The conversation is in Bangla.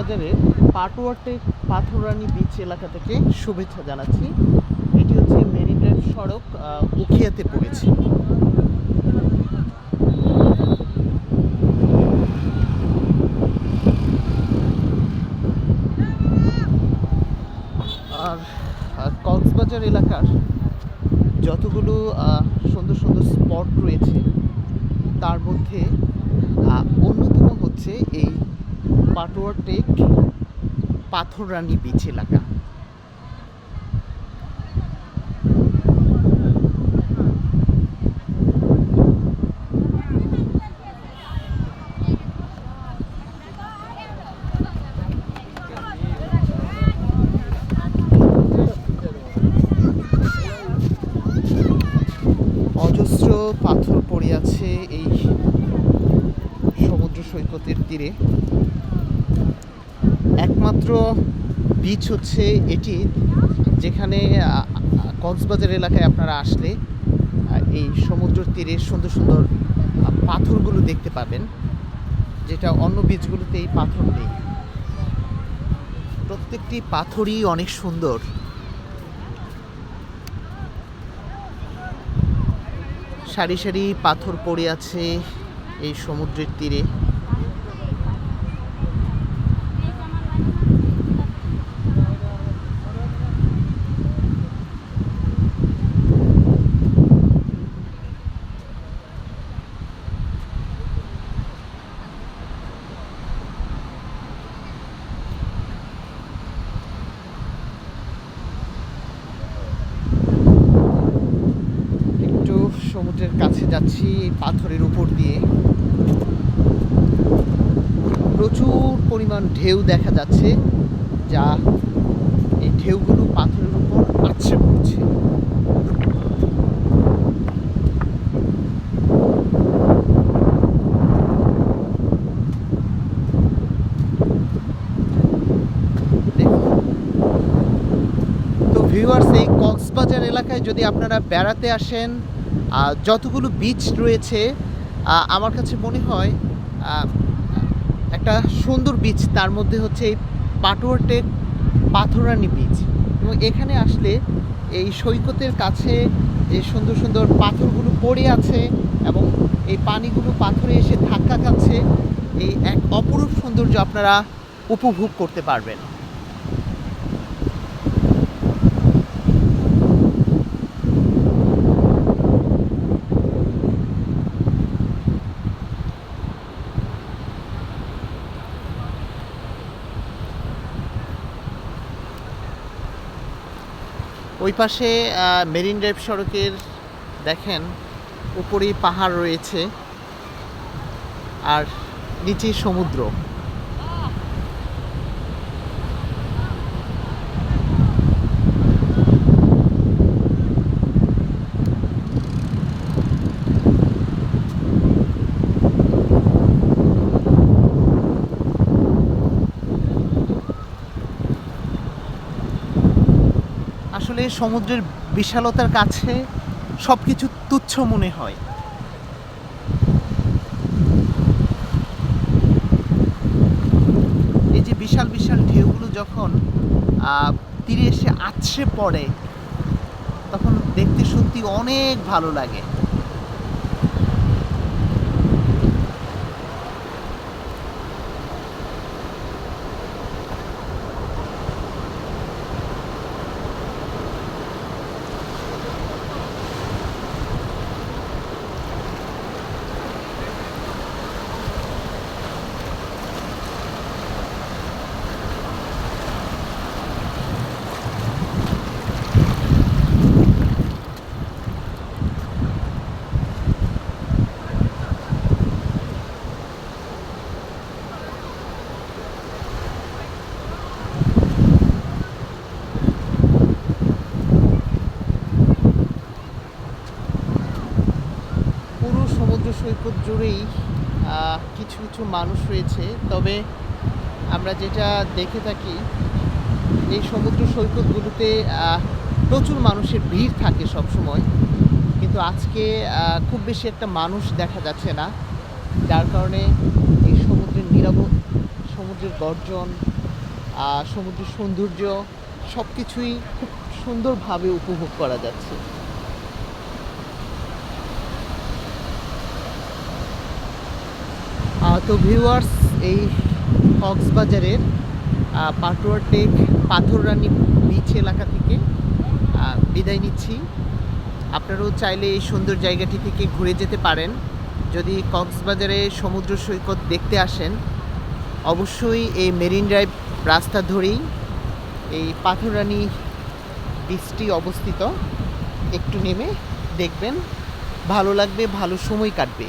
কক্সবাজারের পাটুয়ারটে পাথররানি বিচ এলাকা থেকে শুভেচ্ছা জানাচ্ছি। এটি হচ্ছে মেরিন ড্রাইভ সড়ক উখিয়াতে পড়েছে। আর কক্সবাজার এলাকার যতগুলো সুন্দর সুন্দর স্পট রয়েছে, তার মধ্যে অন্যতম হচ্ছে এই পাটোয়ার টেক পাথররানি বিচ এলাকা। অজস্র পাথর পড়ে আছে এই সমুদ্র সৈকতের তীরে। একমাত্র বিচ হচ্ছে এটি, যেখানে কক্সবাজার এলাকায় আপনারা আসলে এই সমুদ্র তীরে সুন্দর সুন্দর পাথরগুলো দেখতে পাবেন, যেটা অন্য বিচগুলোতে এই পাথর নেই। প্রত্যেকটি পাথরই অনেক সুন্দর। সারি সারি পাথর পড়ে আছে এই সমুদ্রের তীরে একটু সমুদ্রের কাছে যাচ্ছি পাথরের উপর দিয়ে। প্রচুর পরিমাণ ঢেউ দেখা যাচ্ছে, যা এই ঢেউগুলো পাথরের উপর আছড়ে পড়ছে। ভিউয়ার্স এই কক্সবাজার এলাকায় যদি আপনারা বেড়াতে আসেন যতগুলো বিচ রয়েছে আমার কাছে মনে হয় একটা সুন্দর বিচ তার মধ্যে হচ্ছে এই পাটোয়ারটেক পাথরানি বিচ এবং এখানে আসলে এই সৈকতের কাছে যে সুন্দর সুন্দর পাথরগুলো পড়ে আছে এবং এই পানিগুলো পাথরে এসে ধাক্কা খাচ্ছে, এই এক অপরূপ সৌন্দর্য আপনারা উপভোগ করতে পারবেন। ওই পাশে মেরিন ড্রাইভ সড়কের দেখেন উপরেই পাহাড় রয়েছে। আর নিচে সমুদ্র। আসলে সমুদ্রের বিশালতার কাছে সব কিছু তুচ্ছ মনে হয়। এই যে বিশাল বিশাল ঢেউগুলো যখন তীরে এসে আছড়ে পড়ে, তখন দেখতে সত্যি অনেক ভালো লাগে পুরো সমুদ্র সৈকত জুড়েই কিছু কিছু মানুষ রয়েছে। তবে আমরা যেটা দেখে থাকি, এই সমুদ্র সৈকতগুলোতে প্রচুর মানুষের ভিড় থাকে সব সময় কিন্তু আজকে খুব বেশি একটা মানুষ দেখা যাচ্ছে না। যার কারণে এই সমুদ্রের নিরাপদ সমুদ্রের গর্জন সমুদ্রের সৌন্দর্য সব কিছুই খুব সুন্দরভাবে উপভোগ করা যাচ্ছে। তো ভিউয়ার্স এই কক্সবাজারের পাটুয়া টেক পাথররানি বিচ এলাকা থেকে বিদায় নিচ্ছি। আপনারাও চাইলে এই সুন্দর জায়গাটি থেকে ঘুরে যেতে পারেন। যদি কক্সবাজারে সমুদ্র সৈকত দেখতে আসেন, অবশ্যই এই মেরিন ড্রাইভ রাস্তা ধরেই এই পাথর পাথররানি বিচটি অবস্থিত। একটু নেমে দেখবেন, ভালো লাগবে, ভালো সময় কাটবে।